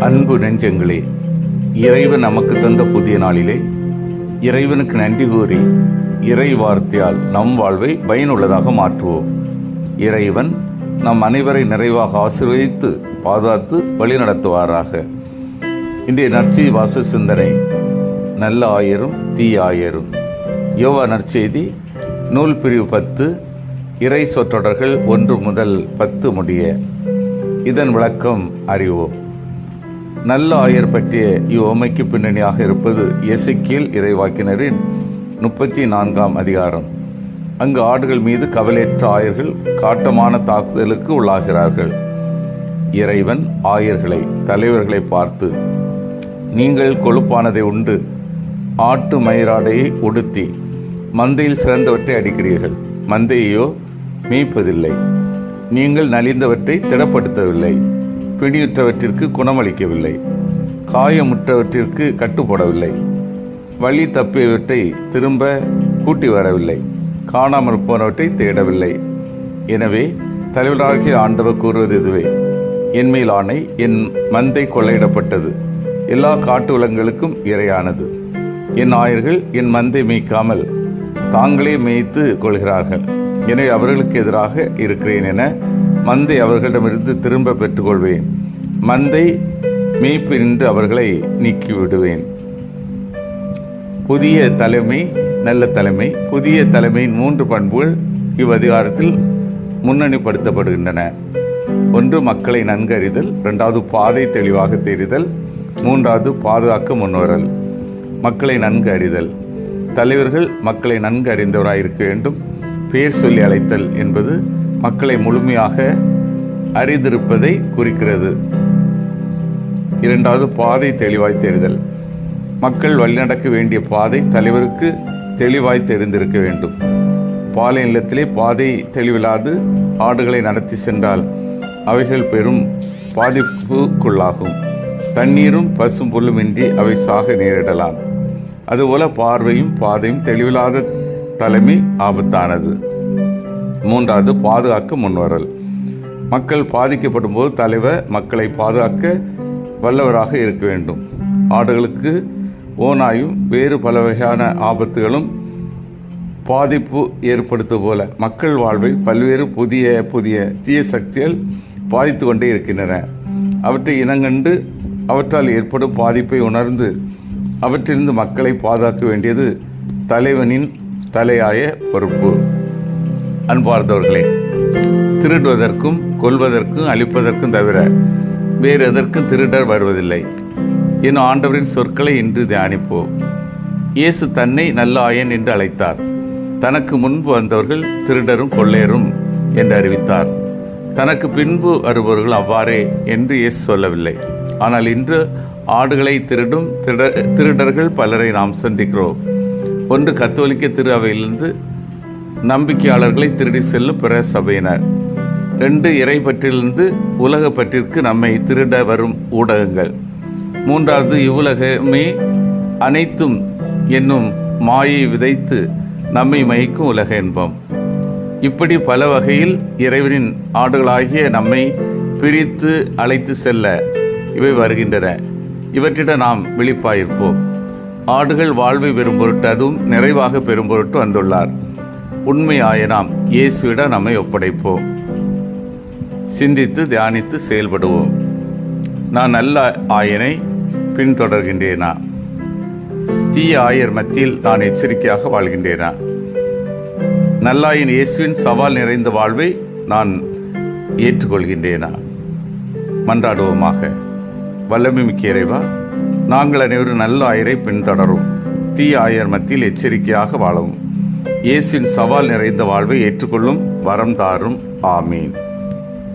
அன்பு நெஞ்சங்களே இறைவன் நமக்கு தந்த புதிய நாளிலே இறைவனுக்கு நன்றி கூறி இறை வார்த்தையால் நம் வாழ்வை பயனுள்ளதாக மாற்றுவோம். இறைவன் நம் அனைவரை நிறைவாக ஆசீர்வதித்து பாதுகாத்து வழிநடத்துவாராக இன்றைய நற்செய்தி வாச சிந்தனை நல்ல ஆயரும் தீ ஆயரும். யோவா நற்செய்தி நூல் பிரிவு பத்து இறை சொற்றொடர்கள் ஒன்று முதல் பத்து முடிய. இதன் விளக்கம் அறிவோம். நல்ல ஆயர் பற்றிய இவ்வுமைக்கு பின்னணியாக இருப்பது எசைக்கியல் இறைவாக்கினரின் முப்பத்தி நான்காம் அதிகாரம். அங்கு ஆடுகள் மீது கவலையற்ற ஆயர்கள் காட்டமான தாக்குதலுக்கு உள்ளாகிறார்கள். இறைவன் ஆயர்களை தலைவர்களை பார்த்து நீங்கள் கொழுப்பானதை உண்டு. ஆட்டு மயிராடையை உடுத்தி மந்தையில் சிறந்தவற்றை அடிக்கிறீர்கள். மந்தையோ மீய்ப்பதில்லை. நீங்கள் நலிந்தவற்றை திடப்படுத்தவில்லை. பிடியுற்றவற்றிற்கு குணமளிக்கவில்லை. காயமுற்றவற்றிற்கு கட்டுப்படவில்லை. வழி தப்பியவற்றை திரும்ப கூட்டி வரவில்லை. காணாமல் போனவற்றை தேடவில்லை. எனவே தலைவராகிய ஆண்டவர் கூறுவது இதுவே. என்மேல் ஆணை என் மந்தை கொள்ளையிடப்பட்டது. எல்லா காட்டு விலங்குகளுக்கும் இரையானது. என் ஆயர்கள் என் மந்தை மேய்க்காமல் தாங்களே மேய்த்து கொள்கிறார்கள். எனவே அவர்களுக்கு எதிராக இருக்கிறேன் என மந்தை அவர்களிடமிருந்து திரும்ப பெற்றுக்கொள்வேன். மந்தை மேய்ப்பு நின்று அவர்களை நீக்கிவிடுவேன். புதிய தலைமை நல்ல தலைமை புதிய தலைமையின் மூன்று பண்புகள் இவ்வதிகாரத்தில் முன்னணிப்படுத்தப்படுகின்றன. ஒன்று மக்களை நன்கறிதல். இரண்டாவது பாதை தெளிவாக தெரிதல் மூன்றாவது பாதுகாக்க முன்வரல். மக்களை நன்கு அறிதல் தலைவர்கள் மக்களை நன்கு அறிந்தவராக இருக்க வேண்டும். பேர் சொல்லி அழைத்தல் என்பது மக்களை முழுமையாக அறிந்திருப்பதை குறிக்கிறது. இரண்டாவது பாதை தெளிவாய் தெரிதல் மக்கள் வழிநடக்க வேண்டிய பாதை தலைவருக்கு தெளிவாய் தெரிந்திருக்க வேண்டும். பாலை நிலத்திலே பாதை தெளிவில்லாது ஆடுகளை நடத்தி சென்றால் அவைகள் பெரும் பாதிப்புக்குள்ளாகும். தண்ணீரும் பசும் புல்லுமின்றி அவை சாக நேரிடலாம். அதுபோல பார்வையும் பாதையும் தெளிவில்லாத தலைமை ஆபத்தானது. மூன்றாவது பாதுகாக்க முன்வரல். மக்கள் பாதிக்கப்படும் போது தலைவர் மக்களை பாதுகாக்க வல்லவராக இருக்க வேண்டும். ஆடுகளுக்கு ஓனாயும் வேறு பல வகையான ஆபத்துகளும் பாதிப்பு ஏற்படுத்து போல மக்கள் வாழ்வை பல்வேறு புதிய புதிய தீய சக்திகள் பாதித்து கொண்டே இருக்கின்றன. அவற்றை இனங்கண்டு அவற்றால் ஏற்படும் பாதிப்பை உணர்ந்து அவற்றிலிருந்து மக்களை பாதுகாக்க வேண்டியது தலைவனின் தலையாய பொறுப்பு. அன்பார்ந்தவர்களே திருடுவதற்கும் கொல்வதற்கும் அழிப்பதற்கும் தவிர வேறு எதற்கும் திருடர் வருவதில்லை. என் ஆண்டவரின் சொற்களை இன்று தியானிப்போம். இயேசு தன்னை நல்ல ஆயன் என்று அழைத்தார். தனக்கு முன்பு வந்தவர்கள் திருடரும் கொள்ளையரும் என்று அறிவித்தார். தனக்கு பின்பு வருபவர்கள் அவ்வாறே என்று இயேசு சொல்லவில்லை. ஆனால் இன்று ஆடுகளை திருடும் திருட திருடர்கள் பலரை நாம் சந்திக்கிறோம். ஒன்று கத்தோலிக்க திரு அவையிலிருந்து நம்பிக்கையாளர்களை திருடி செல்லும் பிற சபையினர். ரெண்டு இறை பற்றிலிருந்து உலக பற்றிற்கு நம்மை திருட வரும் ஊடகங்கள். மூன்றாவது இவ்வுலகமே அனைத்தும் என்னும் மாயை விதைத்து நம்மை மயக்கும் உலக இன்பம் இப்படி பல வகையில் இறைவனின் ஆடுகளாகிய நம்மை பிரித்து அழைத்து செல்ல இவை வருகின்றன. இவற்றிடம் நாம் விழிப்பாயிருப்போம். ஆடுகள் வாழ்வை பெறும் பொருட்டு அதுவும் நிறைவாக பெறும் பொருட்டு வந்துள்ளார். உண்மையாய நாம் இயேசுவிடம் நம்மை ஒப்படைப்போம். சிந்தித்து தியானித்து செயல்படுவோம். நான் நல்ல ஆயனை பின்தொடர்கின்றேனா? தீய ஆயர் மத்தியில் நான் எச்சரிக்கையாக வாழ்கின்றேனா? நல்லாயின் இயேசுவின் சவால் நிறைந்த வாழ்வை நான் ஏற்றுக்கொள்கின்றேனா? மன்றாடுவோமாக. வல்லமை மிக்க இறைவா நாங்கள் அனைவரும் நல்ல ஆயரை பின்தொடரும். தீய ஆயர் மத்தியில் எச்சரிக்கையாக வாழவும். இயேசுவின் சவால் நிறைந்த வாழ்வை ஏற்றுக்கொள்ளும் வரம் தாரும். ஆமீன்.